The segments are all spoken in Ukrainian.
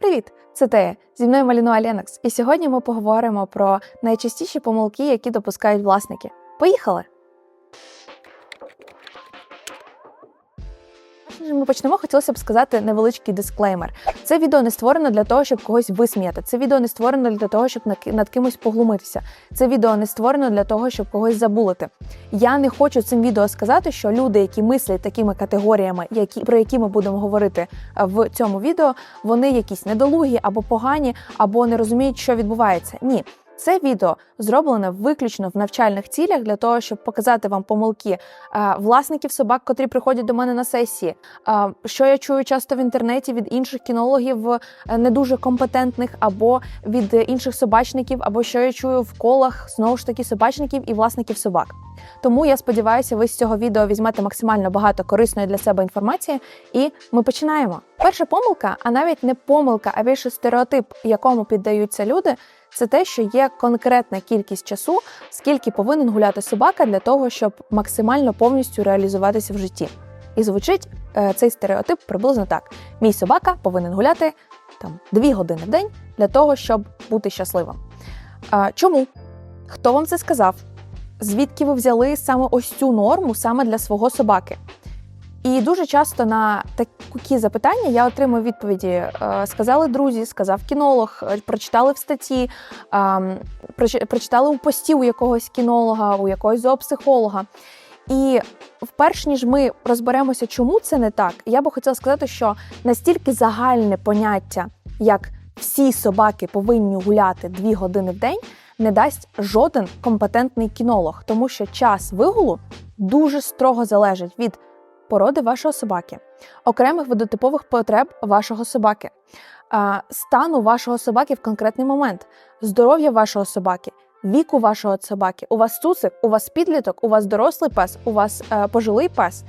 Привіт! Це Тея. Зі мною Малінуа Ленокс. І сьогодні ми поговоримо про найчастіші помилки, які допускають власники. Поїхали! Перш Ми почнемо, хотілося б сказати невеличкий дисклеймер. Це відео не створено для того, щоб когось висміяти. Це відео не створено для того, щоб над- кимось поглумитися. Це відео не створено для того, щоб когось забулити. Я не хочу цим відео сказати, що люди, які мислять такими категоріями, які про які ми будемо говорити в цьому відео, вони якісь недолугі або погані, або не розуміють, що відбувається. Ні. Це відео зроблене виключно в навчальних цілях для того, щоб показати вам помилки е, власників собак, котрі приходять до мене на сесії. Е, Що я чую часто в інтернеті від інших кінологів е, не дуже компетентних, або від інших собачників, або що я чую в колах знову ж таки собачників і власників собак. Тому я сподіваюся, ви з цього відео візьмете максимально багато корисної для себе інформації, і ми починаємо. Перша помилка, а навіть не помилка, а більше стереотип, якому піддаються люди, це те, що є конкретна кількість часу, скільки повинен гуляти собака для того, щоб максимально повністю реалізуватися в житті. І звучить е, цей стереотип приблизно так: мій собака повинен гуляти там дві години в день для того, щоб бути щасливим. Чому? Хто вам це сказав? Звідки ви взяли саме ось цю норму саме для свого собаки? І дуже часто на такі запитання я отримую відповіді: е, сказали друзі, сказав кінолог, е, прочитали в статті, прочитали у пості у якогось кінолога, у якогось зоопсихолога. І вперше ніж ми розберемося, чому це не так, я би хотіла сказати, що настільки загальне поняття, як всі собаки повинні гуляти дві години в день, не дасть жоден компетентний кінолог, тому що час вигулу дуже строго залежить від породи вашого собаки, окремих видотипових потреб вашого собаки, стану вашого собаки в конкретний момент, здоров'я вашого собаки, віку вашого собаки. У вас цуцик, у вас підліток, у вас дорослий пес, у вас е, пожилий пес.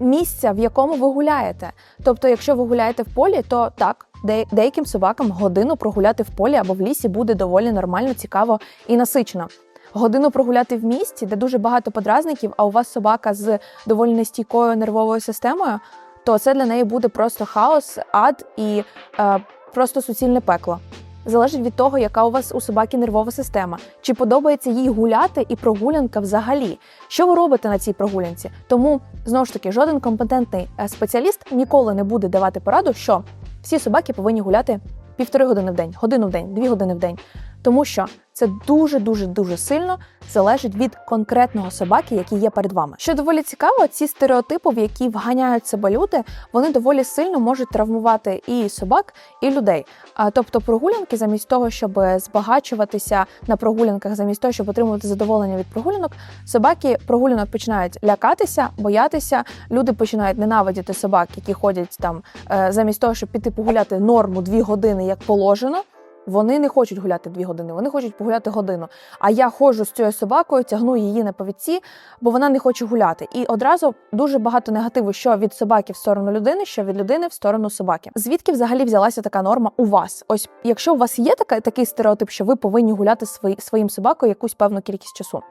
Місця, в якому ви гуляєте. Тобто, якщо ви гуляєте в полі, то так, деяким собакам годину прогуляти в полі або в лісі буде доволі нормально, цікаво і насичено. Годину прогуляти в місті, де дуже багато подразників, а у вас собака з доволі нестійкою нервовою системою, то це для неї буде просто хаос, ад і е, просто суцільне пекло. Залежить від того, яка у вас у собаки нервова система, чи подобається їй гуляти і прогулянка взагалі. Що ви робите на цій прогулянці? Тому знову ж таки, жоден компетентний е, спеціаліст ніколи не буде давати пораду, що всі собаки повинні гуляти півтори години в день, годину в день, дві години в день. Тому що це дуже дуже дуже сильно залежить від конкретного собаки, який є перед вами. Що доволі цікаво, ці стереотипи, в які вганяють себе люди, вони доволі сильно можуть травмувати і собак, і людей. А тобто, прогулянки, замість того, щоб збагачуватися на прогулянках, замість того, щоб отримувати задоволення від прогулянок, собаки прогулянок починають лякатися, боятися. Люди починають ненавидіти собак, які ходять там е, замість того, щоб піти погуляти норму дві години, як положено. Вони не хочуть гуляти дві години, вони хочуть погуляти годину. А я ходжу з цією собакою, тягну її на повідці, бо вона не хоче гуляти. І одразу дуже багато негативу, що від собаки в сторону людини, що від людини в сторону собаки. Звідки взагалі взялася така норма у вас? Ось якщо у вас є така, такий стереотип, що ви повинні гуляти свої, своїм собакою якусь певну кількість часу.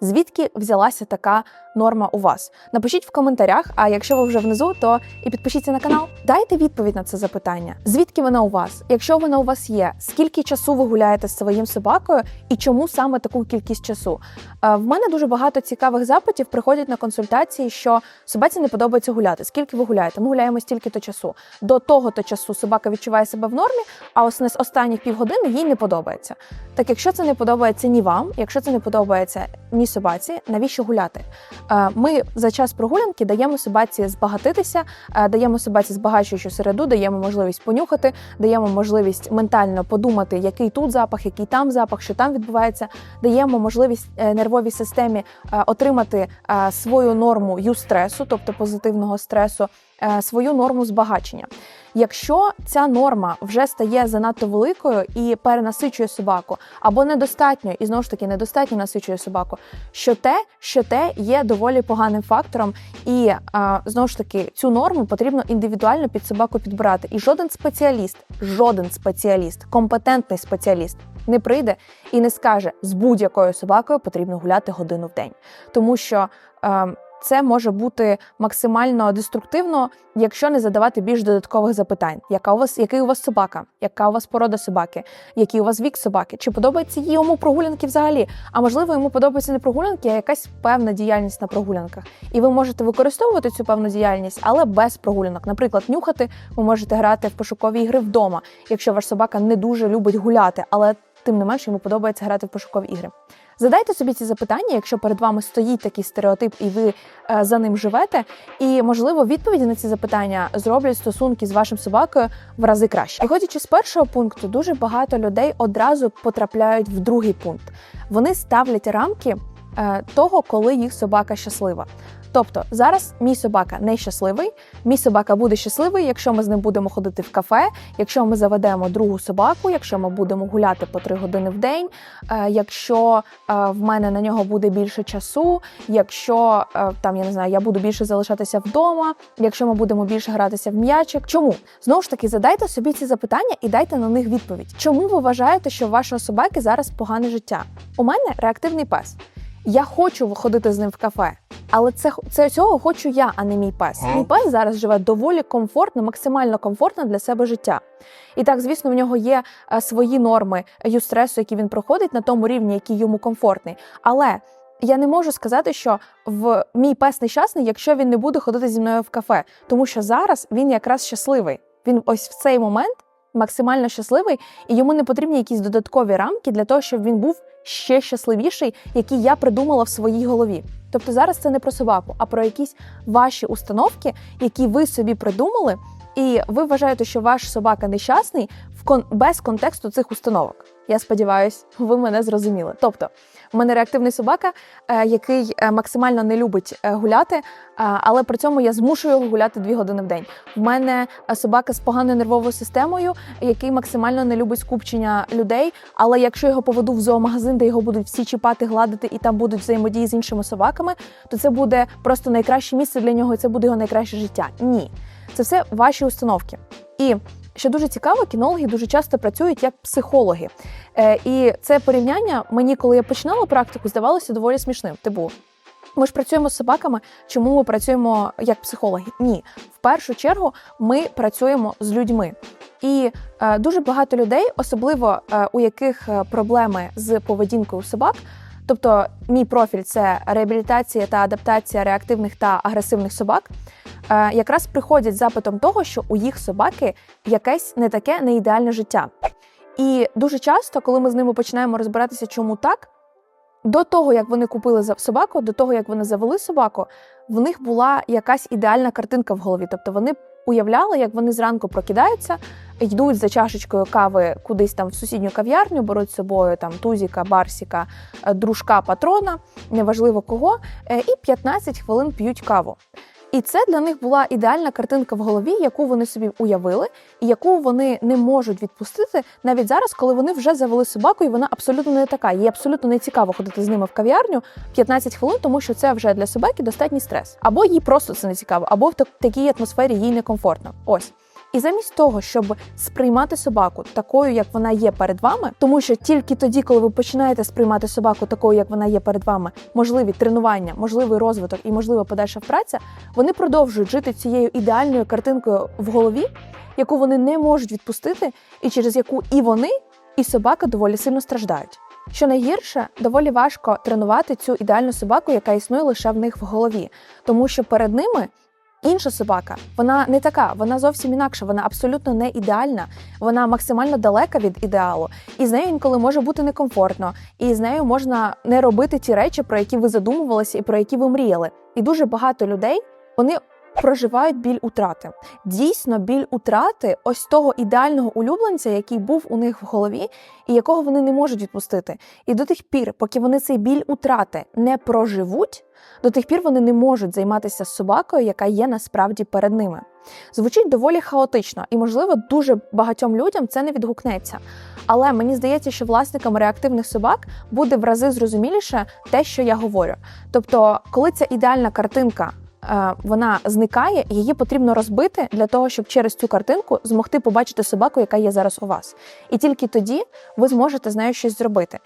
Звідки взялася така норма у вас? Напишіть в коментарях, а якщо ви вже внизу, то і підпишіться на канал. Дайте відповідь на це запитання. Звідки вона у вас? Якщо вона у вас є, скільки часу ви гуляєте з своїм собакою і чому саме таку кількість часу? Е, В мене дуже багато цікавих запитів приходять на консультації, що собаці не подобається гуляти. Скільки ви гуляєте? Ми гуляємо стільки-то часу. До того-то часу собака відчуває себе в нормі, а ось з останніх півгодини їй не подобається. Так якщо це не подобається ні вам, якщо це не подобається ні собаці, навіщо гуляти? Е, Ми за час прогулянки даємо собаці збагатитися, е, даємо собаці збагачуючу середу, даємо можливість понюхати, даємо можливість ментально подумати, який тут запах, який там запах, що там відбувається. Даємо можливість е, нервовій системі отримати свою норму ю-стресу, тобто позитивного стресу, свою норму збагачення. Якщо ця норма вже стає занадто великою і перенасичує собаку, або недостатньо, і знову ж таки недостатньо насичує собаку, що те, що те є доволі поганим фактором, і а, знову ж таки цю норму потрібно індивідуально під собаку підбирати. І жоден спеціаліст, жоден спеціаліст, компетентний спеціаліст не прийде і не скаже, з будь-якою собакою потрібно гуляти годину в день, тому що. е, це може бути максимально деструктивно, якщо не задавати більш додаткових запитань. Яка у вас, який у вас собака? Яка у вас порода собаки? Який у вас вік собаки? Чи подобається їй йому прогулянки взагалі? А можливо, йому подобаються не прогулянки, а якась певна діяльність на прогулянках. І ви можете використовувати цю певну діяльність, але без прогулянок. Наприклад, нюхати ви можете грати в пошукові ігри вдома, якщо ваш собака не дуже любить гуляти, але тим не менше йому подобається грати в пошукові ігри. Задайте собі ці запитання, якщо перед вами стоїть такий стереотип, і ви е, за ним живете. І можливо, відповіді на ці запитання зроблять стосунки з вашим собакою в рази краще. Виходячи з першого пункту, дуже багато людей одразу потрапляють в другий пункт. Вони ставлять рамки е, того, коли їх собака щаслива. Тобто зараз мій собака не щасливий, мій собака буде щасливий, якщо ми з ним будемо ходити в кафе, якщо ми заведемо другу собаку, якщо ми будемо гуляти по три години в день, е, якщо е, в мене на нього буде більше часу, якщо е, там я не знаю, я буду більше залишатися вдома, якщо ми будемо більше гратися в м'ячик. Чому знову ж таки задайте собі ці запитання і дайте на них відповідь. Чому ви вважаєте, що у вашого собаки зараз погане життя? У мене реактивний пес. Я хочу виходити з ним в кафе, але це, це цього хочу я, а не мій пес. Мій пес зараз живе доволі комфортно, максимально комфортно для себе життя. І так, звісно, в нього є е, свої норми юстресу, які він проходить на тому рівні, який йому комфортний. Але я не можу сказати, що в мій пес нещасний, якщо він не буде ходити зі мною в кафе, тому що зараз він якраз щасливий. Він ось в цей момент максимально щасливий, і йому не потрібні якісь додаткові рамки для того, щоб він був ще щасливіший, які я придумала в своїй голові. Тобто зараз це не про собаку, а про якісь ваші установки, які ви собі придумали, і ви вважаєте, що ваш собака нещасний в кон без контексту цих установок. Я сподіваюся, ви мене зрозуміли. Тобто, в мене реактивний собака, е, який е, максимально не любить е, гуляти, але при цьому я змушую його гуляти дві години в день. В мене собака з поганою нервовою системою, який максимально не любить скупчення людей. Але якщо його поведу в зоомагазин, де його будуть всі чіпати, гладити, і там будуть взаємодії з іншими собаками, то це буде просто найкраще місце для нього, і це буде його найкраще життя. Ні, це все ваші установки. І що дуже цікаво, кінологи дуже часто працюють як психологи. Е, І це порівняння мені, коли я починала практику, здавалося доволі смішним. Типу, ми ж працюємо з собаками. Чому ми працюємо як психологи? Ні, в першу чергу ми працюємо з людьми. І е, дуже багато людей, особливо е, у яких е, проблеми з поведінкою собак. Тобто, мій профіль це реабілітація та адаптація реактивних та агресивних собак. Е, якраз приходять запитом того, що у їх собаки якесь не таке не ідеальне життя. І дуже часто, коли ми з ними починаємо розбиратися, чому так, до того, як вони купили собаку, до того, як вони завели собаку, в них була якась ідеальна картинка в голові. Тобто вони уявляли, як вони зранку прокидаються, йдуть за чашечкою кави кудись там в сусідню кав'ярню, беруть з собою там тузіка, барсіка, е, дружка, патрона, неважливо кого, е, і 15 хвилин п'ють каву. І це для них була ідеальна картинка в голові, яку вони собі уявили, і яку вони не можуть відпустити навіть зараз, коли вони вже завели собаку, і вона абсолютно не така. Їй абсолютно не цікаво ходити з ними в кав'ярню 15 хвилин, тому що це вже для собаки достатній стрес. Або їй просто це не цікаво, або в такій атмосфері їй некомфортно. Ось. І замість того, щоб сприймати собаку такою, як вона є перед вами, тому що тільки тоді, коли ви починаєте сприймати собаку такою, як вона є перед вами, можливі тренування, можливий розвиток і можлива подальша праця, вони продовжують жити цією ідеальною картинкою в голові, яку вони не можуть відпустити, і через яку і вони, і собака доволі сильно страждають. Що найгірше, доволі важко тренувати цю ідеальну собаку, яка існує лише в них в голові, тому що перед ними. Інша собака, вона не така, вона зовсім інакша, вона абсолютно не ідеальна, вона максимально далека від ідеалу, і з нею інколи може бути некомфортно, і з нею можна не робити ті речі, про які ви задумувалися і про які ви мріяли. І дуже багато людей вони проживають біль утрати. Дійсно, біль утрати ось того ідеального улюбленця, який був у них в голові, і якого вони не можуть відпустити. І до тих пір, поки вони цей біль утрати не проживуть, до тих пір вони не можуть займатися собакою, яка є насправді перед ними. Звучить доволі хаотично, і, можливо, дуже багатьом людям це не відгукнеться. Але мені здається, що власникам реактивних собак буде в рази зрозуміліше те, що я говорю. Тобто, коли ця ідеальна картинка вона зникає, її потрібно розбити для того, щоб через цю картинку змогти побачити собаку, яка є зараз у вас. І тільки тоді ви зможете з нею щось зробити.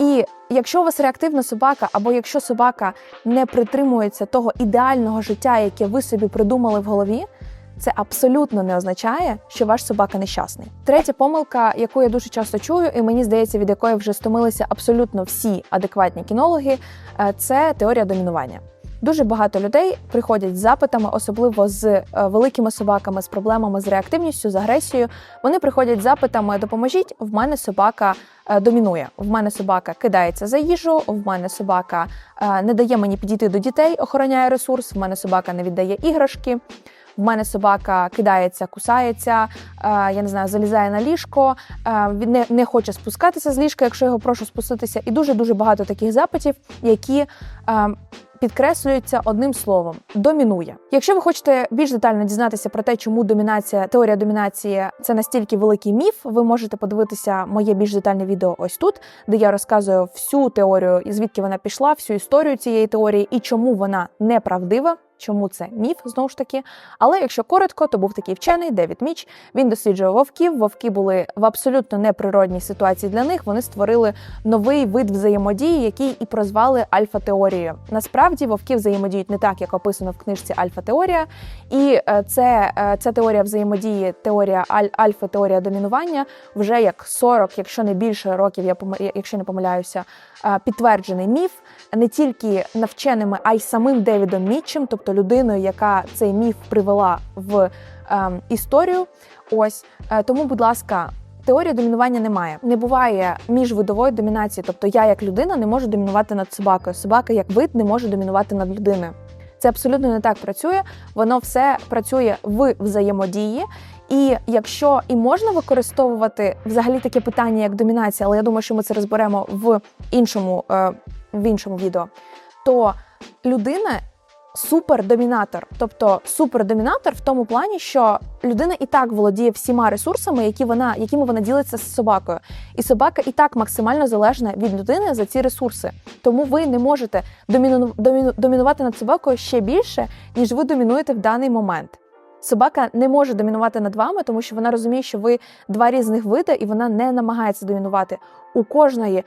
І якщо у вас реактивна собака, або якщо собака не притримується того ідеального життя, яке ви собі придумали в голові, це абсолютно не означає, що ваш собака нещасний. Третя помилка, яку я дуже часто чую, і мені здається, від якої вже стомилися абсолютно всі адекватні кінологи, е, це теорія домінування. Дуже багато людей приходять з запитами, особливо з е, великими собаками, з проблемами з реактивністю, з агресією. Вони приходять з запитами Допоможіть, в мене собака е, домінує. В мене собака кидається за їжу, в мене собака е, не дає мені підійти до дітей, охороняє ресурс. В мене собака не віддає іграшки. В мене собака кидається, кусається, е, я не знаю, залізає на ліжко, е, він не, не хоче спускатися з ліжка, якщо його прошу спуститися. І дуже дуже багато таких запитів, які е, підкреслюються одним словом домінує. Якщо ви хочете більш детально дізнатися про те, чому домінація, теорія домінації це настільки великий міф, ви можете подивитися моє більш детальне відео ось тут, де я розказую всю теорію, звідки вона пішла, всю історію цієї теорії і чому вона неправдива. Чому це міф знову ж таки? Але якщо коротко, то був такий вчений Девід Міч. Він досліджував вовків. Вовки були в абсолютно неприродній ситуації для них. Вони створили новий вид взаємодії, який і прозвали альфа-теорією. Насправді вовки взаємодіють не так, як описано в книжці Альфа-теорія, і е, це е, ця теорія взаємодії, теорія аль- альфа-теорія домінування вже як 40, якщо не більше років, я якщо не помиляюся, е, підтверджений міф не тільки навченими, а й самим Девідом Мітчем, тобто людиною, яка цей міф привела в ем, історію. Ось е, тому, будь ласка. Теорії домінування немає. Не буває міжвидової домінації. Тобто я як людина не можу домінувати над собакою. Собака як вид не може домінувати над людиною. Це абсолютно не так працює. Воно все працює в взаємодії. І якщо і можна використовувати взагалі таке питання як домінація, але я думаю, що ми це розберемо в іншому, е, в іншому відео, то людина супердомінатор, тобто супердомінатор в тому плані, що людина і так володіє всіма ресурсами, які вона, якими вона ділиться з собакою, і собака і так максимально залежна від людини за ці ресурси. Тому ви не можете доміну, доміну, домінувати над собакою ще більше, ніж ви домінуєте в даний момент. Собака не може домінувати над вами, тому що вона розуміє, що ви два різних види, і вона не намагається домінувати. У кожної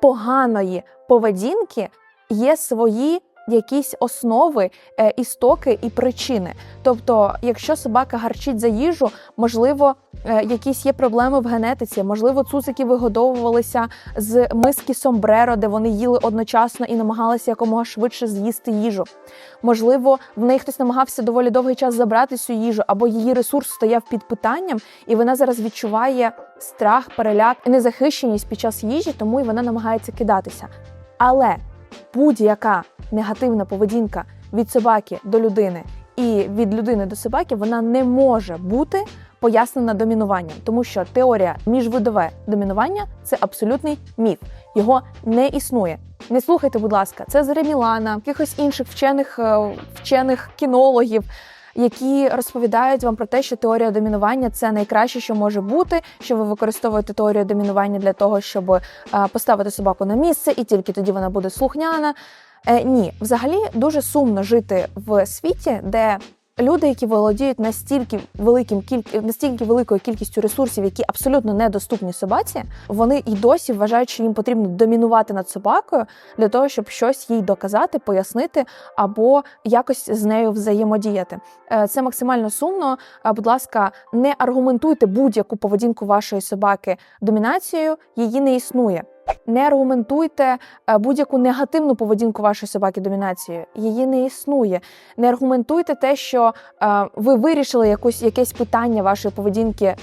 поганої поведінки є свої якісь основи, е, істоки і причини. Тобто, якщо собака гарчить за їжу, можливо, е, якісь є проблеми в генетиці, можливо, цуцики вигодовувалися з миски сомбреро, де вони їли одночасно і намагалися якомога швидше з'їсти їжу. Можливо, в неї хтось намагався доволі довгий час забрати цю їжу, або її ресурс стояв під питанням, і вона зараз відчуває страх, переляк, незахищеність під час їжі, тому і вона намагається кидатися. Але будь-яка негативна поведінка від собаки до людини і від людини до собаки вона не може бути пояснена домінуванням, тому що теорія міжвидове домінування це абсолютний міф. Його не існує. Не слухайте, будь ласка, це з Мілана, якихось інших вчених е, вчених кінологів. Які розповідають вам про те, що теорія домінування це найкраще, що може бути, що ви використовуєте теорію домінування для того, щоб е, поставити собаку на місце, і тільки тоді вона буде слухняна. Е, ні, взагалі дуже сумно жити в світі, де люди, які володіють настільки великим кіль... настільки великою кількістю ресурсів, які абсолютно недоступні собаці, вони і досі вважають, що їм потрібно домінувати над собакою для того, щоб щось їй доказати, пояснити або якось з нею взаємодіяти. Е, Це максимально сумно. Е, Будь ласка, не аргументуйте будь-яку поведінку вашої собаки домінацією, її не існує. Не аргументуйте е, будь-яку негативну поведінку вашої собаки домінацією. Її не існує. Не аргументуйте те, що е, ви вирішили якусь якесь питання вашої поведінки,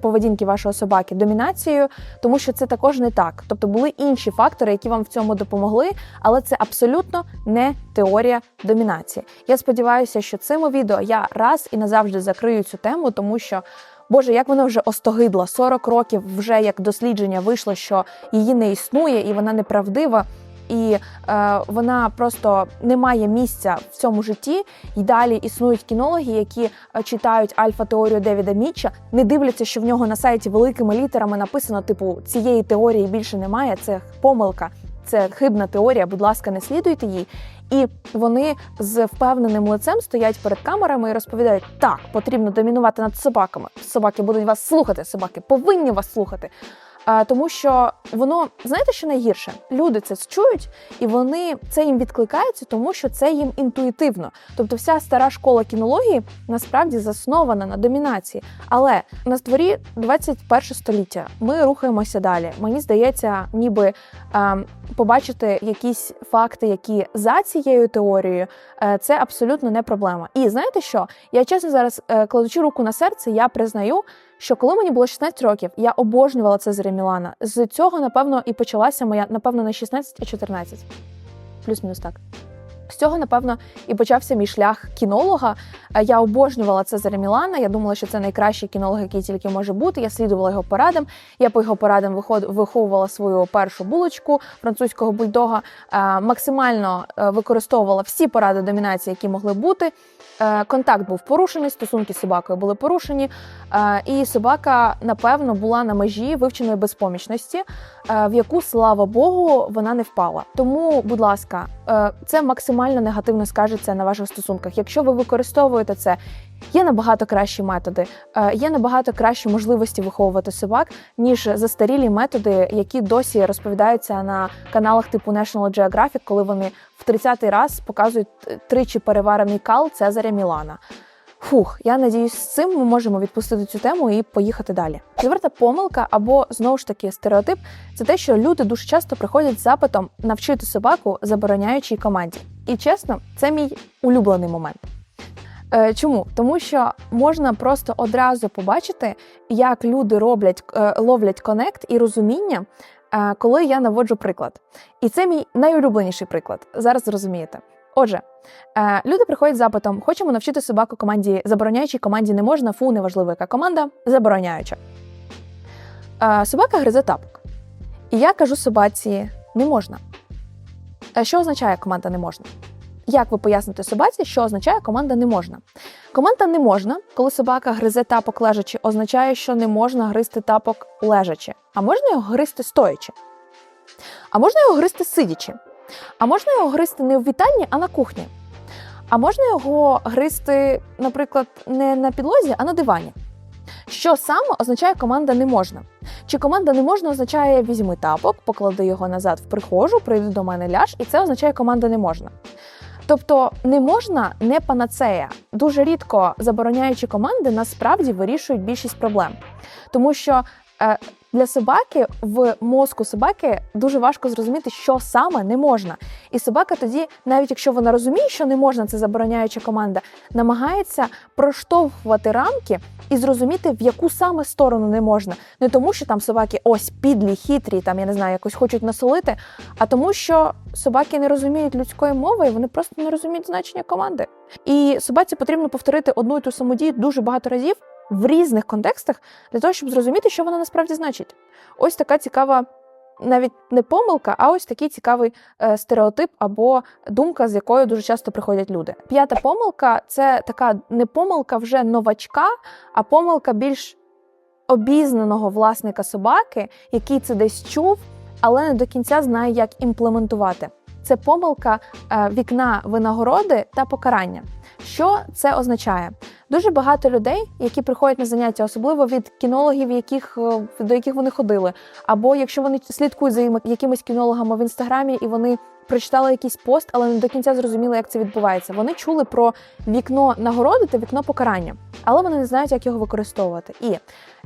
поведінки вашого собаки домінацією, тому що це також не так. Тобто були інші фактори, які вам в цьому допомогли, але це абсолютно не теорія домінації. Я сподіваюся, що цим відео я раз і назавжди закрию цю тему, тому що. Боже, як вона вже остогидла. 40 років вже як дослідження вийшло, що її не існує і вона неправдива. І е, вона просто не має місця в цьому житті. І далі існують кінологи, які е, читають альфа-теорію Девіда Мітча, не дивляться, що в нього на сайті великими літерами написано: типу, цієї теорії більше немає. Це помилка, це хибна теорія. Будь ласка, не слідуйте їй. І вони з впевненим лицем стоять перед камерами і розповідають: так, потрібно домінувати над собаками. Собаки будуть вас слухати, собаки повинні вас слухати. Тому що воно, знаєте, що найгірше? Люди це чують, і вони це їм відкликається, тому що це їм інтуїтивно. Тобто, вся стара школа кінології насправді заснована на домінації. Але на створі 21 століття ми рухаємося далі. Мені здається, ніби е, побачити якісь факти, які за цією теорією, е, це абсолютно не проблема. І знаєте що? Я чесно зараз е, кладучи руку на серце, я признаю, що коли мені було 16 років, я обожнювала Цезаря Мілана. З цього, напевно, і почалася моя, напевно, не 16, а 14. Плюс-мінус так. З цього, напевно, і почався мій шлях кінолога. Е, Я обожнювала Цезаря Мілана. Я думала, що це найкращий кінолог, який тільки може бути. Я слідувала його порадам. Я по його порадам виховувала свою першу булочку французького бульдога. Е, Максимально е, використовувала всі поради домінації, які могли бути. Контакт був порушений, стосунки з собакою були порушені, і собака, напевно, була на межі вивченої безпомічності, в яку, слава Богу, вона не впала. Тому, будь ласка, це максимально негативно скажеться на ваших стосунках. Якщо ви використовуєте це, є набагато кращі методи, е, є набагато кращі можливості виховувати собак, ніж застарілі методи, які досі розповідаються на каналах типу National Geographic, коли вони в 30-й раз показують е, тричі переварений кал Цезаря Мілана. Фух, я надіюсь, з цим ми можемо відпустити цю тему і поїхати далі. Четверта помилка або знову ж таки стереотип це те, що люди дуже часто приходять з запитом навчити собаку забороняючій команді. І чесно, це мій улюблений момент. Е, Чому? Тому що можна просто одразу побачити, як люди роблять, е, ловлять конект і розуміння, е, коли я наводжу приклад. І це мій найулюбленіший приклад. Зараз зрозумієте. Отже, люди приходять з запитом: хочемо навчити собаку команді забороняючій команді не можна, фу, неважливо, яка команда, забороняюча. Собака гризе тапок. І я кажу собаці: не можна. Що означає команда не можна? Як ви поясните собаці, що означає команда не можна? Команда не можна, коли собака гризе тапок лежачи, означає, що не можна гризти тапок лежачи. А можна його гризти стоячи. А можна його гризти сидячи. А можна його гризти не в вітальні, а на кухні. А можна його гризти, наприклад, не на підлозі, а на дивані. Що саме означає команда не можна? Чи команда не можна означає візьми тапок, поклади його назад в прихожу, прийди до мене ляж, і це означає команда не можна. Тобто не можна не панацея. Дуже рідко забороняючі команди насправді вирішують більшість проблем. Тому що е, для собаки в мозку собаки дуже важко зрозуміти, що саме не можна. І собака тоді, навіть якщо вона розуміє, що не можна, це забороняюча команда, намагається проштовхувати рамки і зрозуміти, в яку саме сторону не можна. Не тому, що там собаки ось підлі, хитрі, там я не знаю, якось хочуть насолити, а тому, що собаки не розуміють людської мови, і вони просто не розуміють значення команди. І собаці потрібно повторити одну і ту саму дію дуже багато разів в різних контекстах для того, щоб зрозуміти, що вона насправді значить. Ось така цікава. Навіть не помилка, а ось такий цікавий е, стереотип або думка, з якою дуже часто приходять люди. П'ята помилка це така не помилка вже новачка, а помилка більш обізнаного власника собаки, який це десь чув, але не до кінця знає, як імплементувати. Це помилка е, вікна винагороди та покарання. Що це означає? Дуже багато людей, які приходять на заняття, особливо від кінологів, яких, е, до яких вони ходили, або якщо вони слідкують за якимись кінологами в інстаграмі і вони прочитали якийсь пост, але не до кінця зрозуміли, як це відбувається. Вони чули про вікно нагороди та вікно покарання, але вони не знають, як його використовувати. І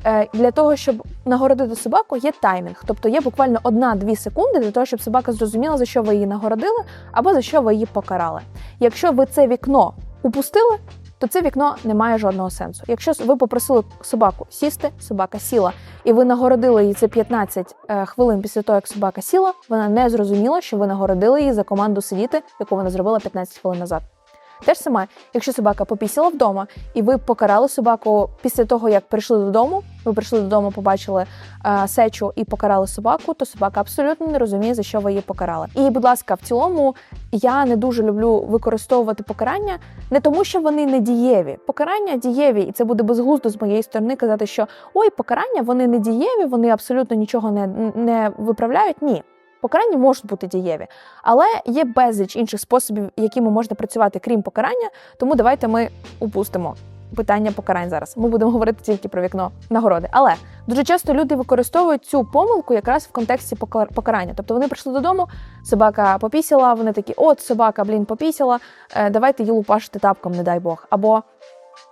е, для того, щоб нагородити собаку, є таймінг, тобто є буквально одна-дві секунди для того, щоб собака зрозуміла, за що ви її нагородили, або за що ви її покарали. Якщо ви це вікно упустили, то це вікно не має жодного сенсу. Якщо ви попросили собаку сісти, собака сіла, і ви нагородили її це 15 е, хвилин після того, як собака сіла, вона не зрозуміла, що ви нагородили її за команду сидіти, яку вона зробила 15 хвилин назад. Те ж саме, якщо собака попісіла вдома, і ви покарали собаку після того, як прийшли додому, ви прийшли додому, побачили е, сечу і покарали собаку, то собака абсолютно не розуміє, за що ви її покарали. І, будь ласка, в цілому я не дуже люблю використовувати покарання не тому, що вони не дієві. Покарання дієві, і це буде безглуздо з моєї сторони казати, що ой, покарання вони не дієві, вони абсолютно нічого не, не виправляють. Ні. Покарання можуть бути дієві, але є безліч інших способів, якими можна працювати, крім покарання. Тому давайте ми упустимо питання покарань зараз. Ми будемо говорити тільки про вікно нагороди. Але дуже часто люди використовують цю помилку якраз в контексті покар- покарання. Тобто вони прийшли додому, собака попісила, вони такі, от собака, блін, попісила, е, давайте її лупашити тапком, не дай Бог. Або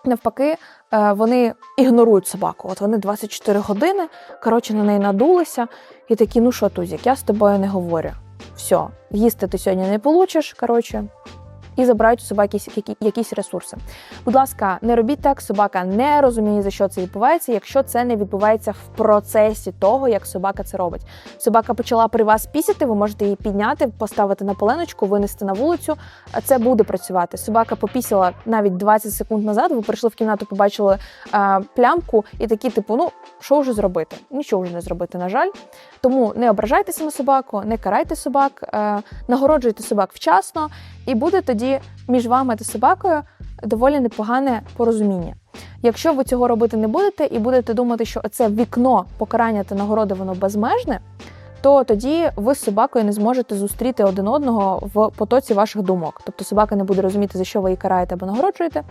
навпаки, е, вони ігнорують собаку. От вони 24 години, коротше, на неї надулися, і такі, ну що, Тузік, я з тобою не говорю. Все, їсти ти сьогодні не получиш, коротше, і забирають у собаки якісь ресурси. Будь ласка, не робіть так, собака не розуміє, за що це відбувається, якщо це не відбувається в процесі того, як собака це робить. Собака почала при вас пісяти, ви можете її підняти, поставити на поленочку, винести на вулицю. Це буде працювати. Собака попісила навіть 20 секунд назад. Ви прийшли в кімнату, побачили е, плямку, і такі, типу, ну що вже зробити? Нічого вже не зробити, на жаль. Тому не ображайтеся на собаку, не карайте собак, е, нагороджуйте собак вчасно, і буде тоді між вами та собакою доволі непогане порозуміння. Якщо ви цього робити не будете і будете думати, що це вікно покарання та нагороди воно безмежне, то тоді ви з собакою не зможете зустріти один одного в потоці ваших думок. Тобто собака не буде розуміти, за що ви її караєте або нагороджуєте.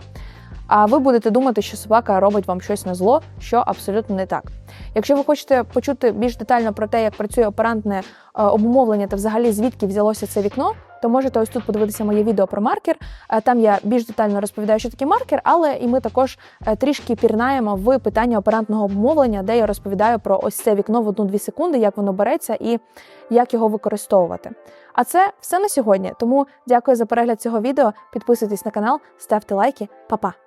А ви будете думати, що собака робить вам щось на зло, що абсолютно не так. Якщо ви хочете почути більш детально про те, як працює оперантне е, обумовлення та взагалі звідки взялося це вікно, то можете ось тут подивитися моє відео про маркер. Е, Там я більш детально розповідаю, що таке маркер, але і ми також е, трішки пірнаємо в питання оперантного обумовлення, де я розповідаю про ось це вікно в 1-2 секунди, як воно береться і як його використовувати. А це все на сьогодні. Тому дякую за перегляд цього відео. Підписуйтесь на канал, ставте лайки, Па-па!